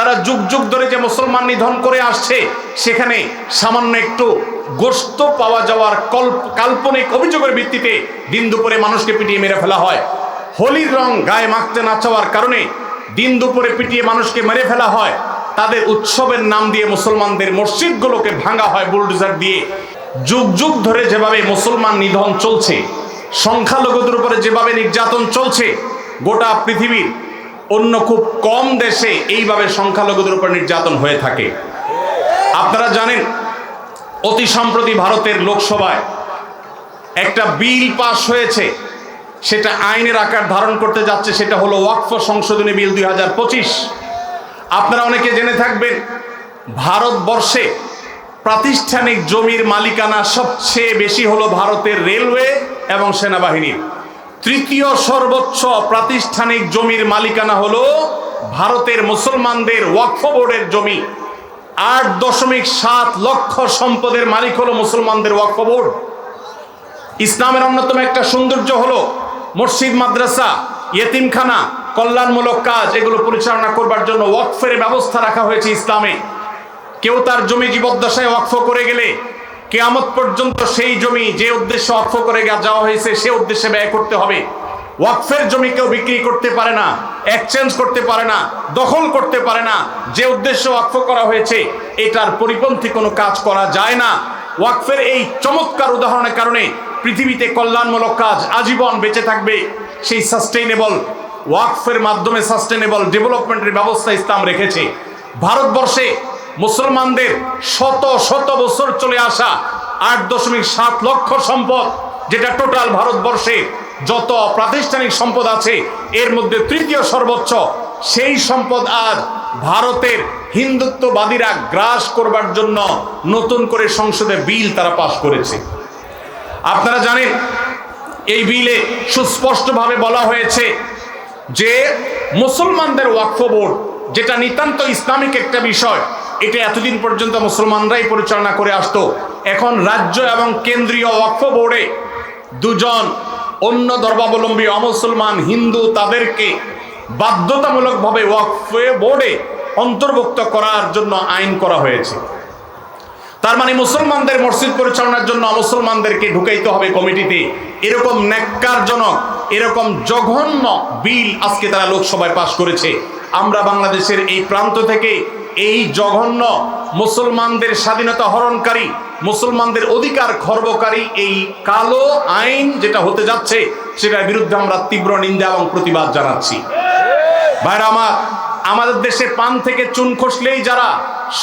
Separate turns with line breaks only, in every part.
তারা যুগ যুগ ধরে যে মুসলমান নিধন করে আসছে, সেখানে সামান্য একটু গোস্ত পাওয়া যাওয়ার কল্প, কাল্পনিক অভিযোগের ভিত্তিতে দিন দুপুরে মানুষকে পিটিয়ে মেরে ফেলা হয়। হোলির রং গায়ে মাখতে না চাওয়ার কারণে দিন দুপুরে পিটিয়ে মানুষকে মেরে ফেলা হয়। তাদের উৎসবের নাম দিয়ে মুসলমানদের মসজিদগুলোকে ভাঙা হয় বুলডোজার দিয়ে। যুগ যুগ ধরে যেভাবে মুসলমান নিধন চলছে, সংখ্যালঘুদের উপরে যেভাবে নির্যাতন চলছে, গোটা পৃথিবীর অন্য খুব কম দেশে এইভাবে সংখ্যালঘুদের উপর নির্যাতন হয়ে থাকে। আপনারা জানেন, অতি সম্প্রতি ভারতের লোকসভায় একটা বিল পাশ হয়েছে। সেটা আইনের আকার ধারণ করতে যাচ্ছে, সেটা হলো ওয়াকফ সংশোধনী বিল দুই হাজার পঁচিশ। আপনারা অনেকে জেনে থাকবেন, ভারতবর্ষে প্রাতিষ্ঠানিক জমির মালিকানা সবচেয়ে বেশি হলো ভারতের রেলওয়ে এবং সেনাবাহিনীর। তৃতীয় সর্বোচ্চ প্রাতিষ্ঠানিক জমির মালিকানা হলো ভারতের মুসলমানদের ওয়াকফ বোর্ডের জমি। আট দশমিক সাত লক্ষ সম্পদের মালিক হলো মুসলমানদের ওয়াকফ বোর্ড। ইসলামের অন্যতম একটা সৌন্দর্য হলো মসজিদ, মাদ্রাসা, ইয়েতিমখানা, কল্যাণমূলক কাজ, এগুলো পরিচালনা করবার জন্য ওয়াকফের ব্যবস্থা রাখা হয়েছে ইসলামে। কেউ তার জমি জীবদ্দশায় ওয়াকফ করে গেলে কেয়ামত পর্যন্ত সেই জমি যে উদ্দেশ্যে অর্থ করে যাওয়া হয়েছে, সে উদ্দেশ্যে ব্যয় করতে হবে। ওয়াকফের জমি কেউ বিক্রি করতে পারে না এক্সচেঞ্জ করতে পারে না, দখল করতে পারে না। যে উদ্দেশ্য ওয়াকফ করা হয়েছে, এটার পরিপন্থী কোনো কাজ করা যায় না। ওয়াকফের এই চমৎকার উদাহরণের কারণে পৃথিবীতে কল্যাণমূলক কাজ আজীবন বেঁচে থাকবে। সেই সাস্টেইনেবল ওয়াকফের মাধ্যমে সাস্টেনেবল ডেভেলপমেন্টের ব্যবস্থা ইসলাম রেখেছে। ভারতবর্ষে মুসলমানদের শত শত বছর চলে আসা আট দশমিক সাত লক্ষ সম্পদ, যেটা টোটাল ভারতবর্ষে যত প্রাতিষ্ঠানিক সম্পদ আছে, এর মধ্যে তৃতীয় সর্বোচ্চ। সেই সম্পদ আজ ভারতের হিন্দুত্ববাদীরা গ্রাস করবার জন্য নতুন করে সংসদে বিল তারা পাশ করেছে। আপনারা জানেন, এই বিলে সুস্পষ্টভাবে বলা হয়েছে যে মুসলমানদের ওয়াকফ বোর্ড, যেটা নিতান্ত ইসলামিক একটা বিষয় এটা এতদিন পর্যন্ত মুসলমানরাই পরিচালনা করে আসতো। এখন রাজ্য এবং কেন্দ্রীয় ওয়াকফ বোর্ডে দুজন অন্য ধর্মাবলম্বী অমুসলমান হিন্দু তাদেরকে বাধ্যতামূলকভাবে ওয়াকফে বোর্ডে অন্তর্ভুক্ত করার জন্য আইন করা হয়েছে। তার মানে মুসলমানদের মসজিদ পরিচালনার জন্য মুসলমানদেরকে ঢুকাইতে হবে কমিটিতে। এরকম ন্যাক্কারজনক, এরকম জঘন্য বিল আজকে তারা লোকসভায় পাশ করেছে। আমরা বাংলাদেশের এই প্রান্ত থেকে এই জঘন্য মুসলমানদের স্বাধীনতা হরণকারী, মুসলমানদের অধিকার খর্বকারী এই কালো আইন যেটা হতে যাচ্ছে, সেটার বিরুদ্ধে আমরা তীব্র নিন্দা এবং প্রতিবাদ জানাচ্ছি। ভাইরা আমার, আমাদের দেশে পান থেকে চুন খসলেই যারা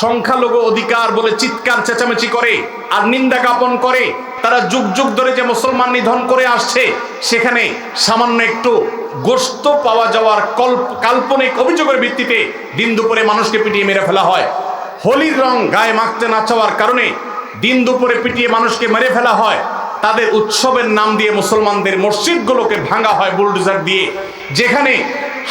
সংখ্যালঘু অধিকার বলে চিৎকার চেঁচামেচি করে আর নিন্দা জ্ঞাপন করে, তারা যুগ যুগ ধরে যে মুসলমান নিধন করে আসছে, সেখানে সামান্য একটু গোস্ত পাওয়া যাওয়ার কল্প, কাল্পনিক অভিযোগের ভিত্তিতে দিন দুপুরে মানুষকে পিটিয়ে মেরে ফেলা হয়। হোলির রং গায়ে মাখতে না চাওয়ার কারণে দিন দুপুরে পিটিয়ে মানুষকে মেরে ফেলা হয়। তাদের উৎসবের নাম দিয়ে মুসলমানদের মসজিদগুলোকে ভাঙা হয় বুলডোজার দিয়ে। যেখানে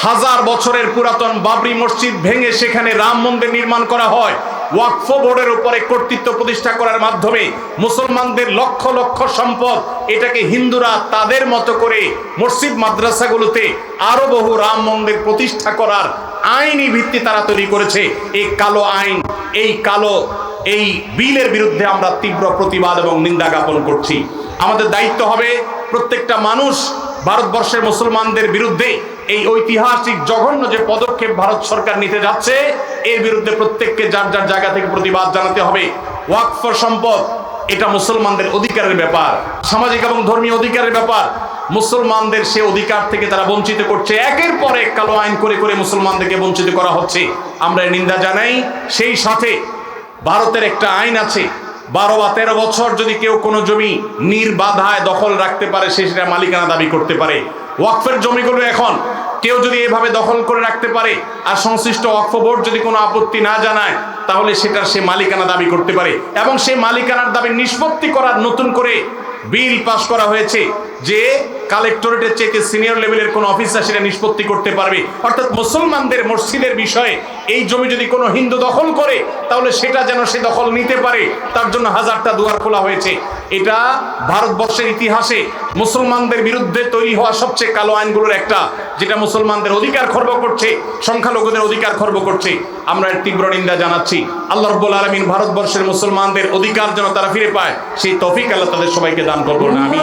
হাজার বছরের পুরাতন বাবরি মসজিদ ভেঙে সেখানে রাম মন্দির নির্মাণ করা হয়। ওয়াকফ বোর্ডের উপরে কর্তৃত্ব প্রতিষ্ঠা করার মাধ্যমে মুসলমানদের লক্ষ লক্ষ সম্পদ এটাকে হিন্দুরা তাদের মতো করে মসজিদ মাদ্রাসাগুলোতে আরও বহু রাম মন্দির প্রতিষ্ঠা করার আইনি ভিত্তি তারা তৈরি করেছে। এই কালো আইন, এই কালো, এই বিলের বিরুদ্ধে আমরা তীব্র প্রতিবাদ এবং নিন্দা জ্ঞাপন করছি। আমাদের দায়িত্ব হবে প্রত্যেকটা মানুষ ভারতবর্ষের মুসলমানদের বিরুদ্ধে এই ঐতিহাসিক জঘন্য যে পদক্ষেপ ভারত সরকার নিতে যাচ্ছে এর বিরুদ্ধে প্রত্যেককে যার যার জায়গা থেকে প্রতিবাদ জানাতে হবে। ওয়াকফ সম্পদ, এটা মুসলমানদের অধিকারের ব্যাপার। সামাজিক এবং ধর্মীয় অধিকারের ব্যাপার। মুসলমানদের সে অধিকার থেকে তারা বঞ্চিত করছে। একের পর এক কালো আইন করে করে মুসলমানদেরকে বঞ্চিত করা হচ্ছে। আমরা নিন্দা জানাই। সেই সাথে ভারতের একটা আইন আছে, বারো বা তেরো বছর যদি কেউ কোনো জমি নির্বাধায় দখল রাখতে পারে, সে সেটা মালিকানা দাবি করতে পারে। ওয়াকফের জমিগুলো এখন। কেউ যদি এভাবে দখল করে রাখতে পারে আর সংশ্লিষ্ট ওয়াকফ বোর্ড যদি কোনো আপত্তি না জানায়, তাহলে সেটার সে মালিকানা দাবি করতে পারে। এবং সেই মালিকানার দাবি নিষ্পত্তি করার নতুন করে বিল পাস করা হয়েছে যে কালেক্টরেটের চেয়ে সিনিয়র লেভেলের কোন অফিসার সেটা নিষ্পত্তি করতে পারবে। অর্থাৎ মুসলমানদের মসজিদের বিষয়ে এই জমি যদি কোনো হিন্দু দখল করে, তাহলে সেটা যেন সে দখল নিতে পারে। তার জন্য হাজারটা দুয়ার খোলা হয়েছে। এটা ভারতবর্ষের ইতিহাসে মুসলমানদের বিরুদ্ধে তৈরি হওয়া সবচেয়ে কালো আইনগুলোর একটা, যেটা মুসলমানদের অধিকার খর্ব করছে, সংখ্যালঘুদের অধিকার খর্ব করছে, আমরা এর তীব্র নিন্দা জানাচ্ছি। আল্লাহ রব্বুল আলমিন ভারতবর্ষের মুসলমানদের অধিকার যেন তারা ফিরে পায়, সেই তফিক আল্লাহ তাদের সবাইকে দান করব না আমি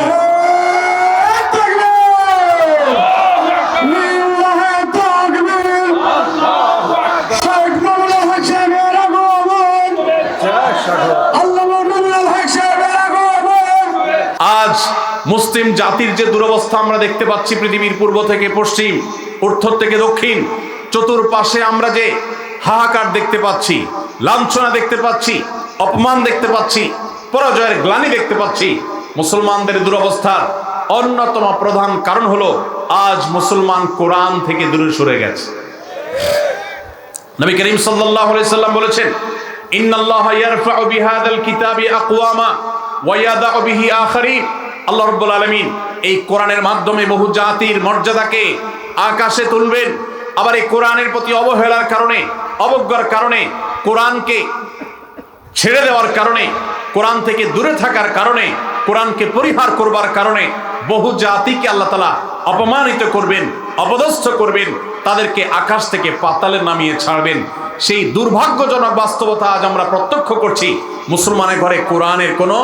মুসলিম জাতির যে দুরবস্থা আমরা দেখতে পাচ্ছি পৃথিবীর পূর্ব থেকে পশ্চিম, উত্তর থেকে দক্ষিণ, চতুর্পাশে আমরা যে হাহাকার দেখতে পাচ্ছি, লাঞ্ছনা দেখতে পাচ্ছি, অপমান দেখতে পাচ্ছি, পরাজয়ের গ্লানি দেখতে পাচ্ছি, মুসলমানদের দুরবস্থার অন্যতম প্রধান কারণ হলো আজ মুসলমান কোরআন থেকে দূরে সরে গেছে। নবী করিম সাল্লাল্লাহু আলাইহি সাল্লাম বলেছেন, ইন্নাল্লাহা ইয়ারফাউ বিহাদাল কিতাবি আকওয়ামা ওয়া ইয়াদাউ বিহি আখারিন। আল্লাহ রাব্বুল আলামিন এই কোরআনের মাধ্যমে বহু জাতির মর্যাদাকে আকাশে তুলবেন। আবার এই কোরআনের প্রতি অবহেলার কারণে, অবজ্ঞার কারণে, কোরআনকে ছেড়ে দেওয়ার কারণে, কোরআন থেকে দূরে থাকার কারণে, কোরআনকে পরিহার করবার কারণে বহু জাতিকে আল্লাহ তালা অপমানিত করবেন, অপদস্থ করবেন, তাদেরকে আকাশ থেকে পাতালে নামিয়ে ছাড়বেন। সেই দুর্ভাগ্যজনক বাস্তবতা আজ আমরা প্রত্যক্ষ করছি। মুসলমানের ঘরে কোরআনের কোনো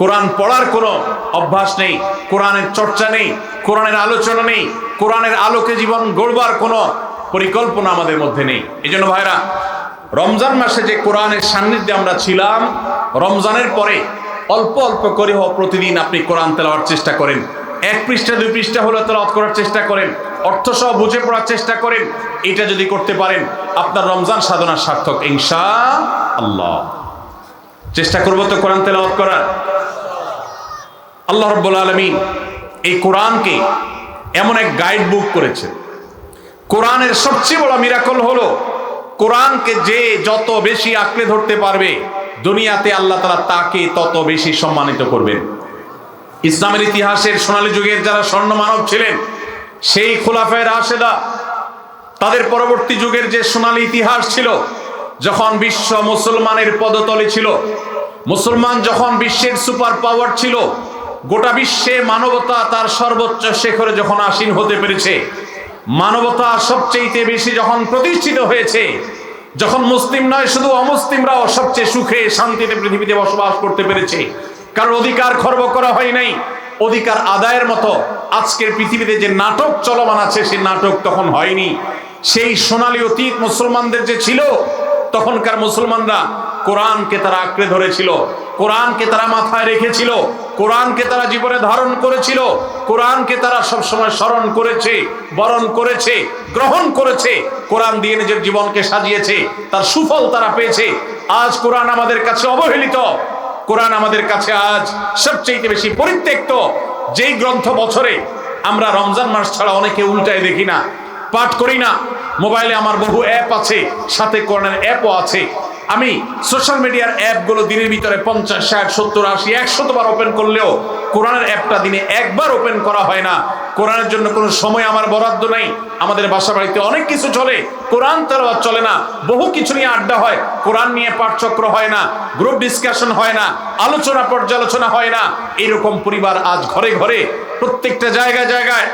কোরআন পড়ার কোনো অভ্যাস নেই, কোরআনের চর্চা নেই, কোরআনের আলোচনা নেই, কোরআনের আলোকে জীবন গড়বার কোনো পরিকল্পনা আমাদের মধ্যে নেই। এই জন্য ভাইরা, রমজান মাসে যে কোরআনের সান্নিধ্যে আমরা ছিলাম, রমজানের পরে অল্প অল্প করে হোক প্রতিদিন আপনি কোরআন তেলাওয়ার চেষ্টা করেন। এক পৃষ্ঠা, দুই পৃষ্ঠা হলে তেলাওয়াত করার চেষ্টা করেন। অর্থ সহ বুঝে পড়ার চেষ্টা করেন। এটা যদি করতে পারেন, আপনার রমজান সাধনার সার্থক ইনশা আল্লাহ চেষ্টা করব তো কোরআন তেলাওয়াত করার। আল্লাহ রব্বুল আলমিন এই কোরআনকে এমন এক গাইড বুক করেছে। কোরআনের সবচেয়ে বড় মিরাকল হলো, কোরআনকে যে যত বেশি আঁকড়ে ধরতে পারবে, দুনিয়াতে আল্লাহ তালা তাকে তত বেশি সম্মানিত করবেন। ইসলামের ইতিহাসের সোনালী যুগের যারা স্বর্ণ মানব ছিলেন, সেই খোলাফের আশেদা তাদের পরবর্তী যুগের যে সোনালী ইতিহাস ছিল, যখন বিশ্ব মুসলমানের পদতলে ছিল, মুসলমান যখন বিশ্বের সুপার পাওয়ার ছিল গোটা বিশ্বে মানবতা তার সর্বোচ্চ শেখরে যখন আসীন হতে পেরেছে, মানবতা সবচেয়ে বেশি যখন প্রতিষ্ঠিত হয়েছে, যখন মুসলিম নয়, শুধু অমুসলিমরাও সবচেয়ে সুখে শান্তিতে পৃথিবীতে বসবাস করতে পেরেছে। কারণ অধিকার খর্ব করা হয় নাই, অধিকার আদায়ের মতো আজকের পৃথিবীতে যে নাটক চলমান আছে সেই নাটক তখন হয়নি। সেই সোনালী অতীত মুসলমানদের যে ছিল, তখনকার মুসলমানরা কোরআনকে তারা আঁকড়ে ধরেছিল, কোরআনকে তারা মাথায় রেখেছিল কোরআনকে তারা জীবনে ধারণ করেছিল, কোরআনকে তারা সবসময় স্মরণ করেছে, বরণ করেছে, গ্রহণ করেছে। কোরআন দিয়ে নিজের জীবনকে সাজিয়েছে, তার সুফল তারা পেয়েছে। আজ কোরআন আমাদের কাছে অবহেলিত। কোরআন আমাদের কাছে আজ সবচেয়ে বেশি পরিত্যক্ত। যেই গ্রন্থ বছরে আমরা রমজান মাস ছাড়া অনেকে উল্টায় দেখি না, পাঠ করি না। মোবাইলে আমার বহু অ্যাপ আছে, সাথে কোরআনের অ্যাপও আছে। আমি সোশ্যাল মিডিয়ার অ্যাপগুলো দিনের ভিতরে পঞ্চাশ, ষাট, সত্তর, আশি একশতবার ওপেন করলেও কোরআনের অ্যাপটা দিনে একবার ওপেন করা হয় না। কোরআনের জন্য কোনো সময় আমার বরাদ্দ নেই। আমাদের বাসা বাড়িতে অনেক কিছু চলে। কোরআন তেলাওয়াত চলে না। বহু কিছু নিয়ে আড্ডা হয়। কোরআন নিয়ে পাঠচক্র হয় না। গ্রুপ ডিসকাশন হয় না। আলোচনা পর্যালোচনা হয় না। এরকম পরিবার আজ ঘরে ঘরে, প্রত্যেকটা জায়গায় জায়গায়।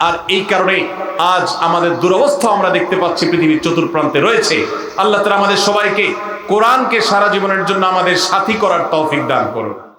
আর এই কারণে আজ আমাদের দুরবস্থা আমরা দেখতে পাচ্ছি পৃথিবীর চতুর্প্রান্তে রয়েছে। আল্লাহ তালা আমাদের সবাইকে কোরআনকে সারা জীবনের জন্য আমাদের সাথী করার তৌফিক দান করুন।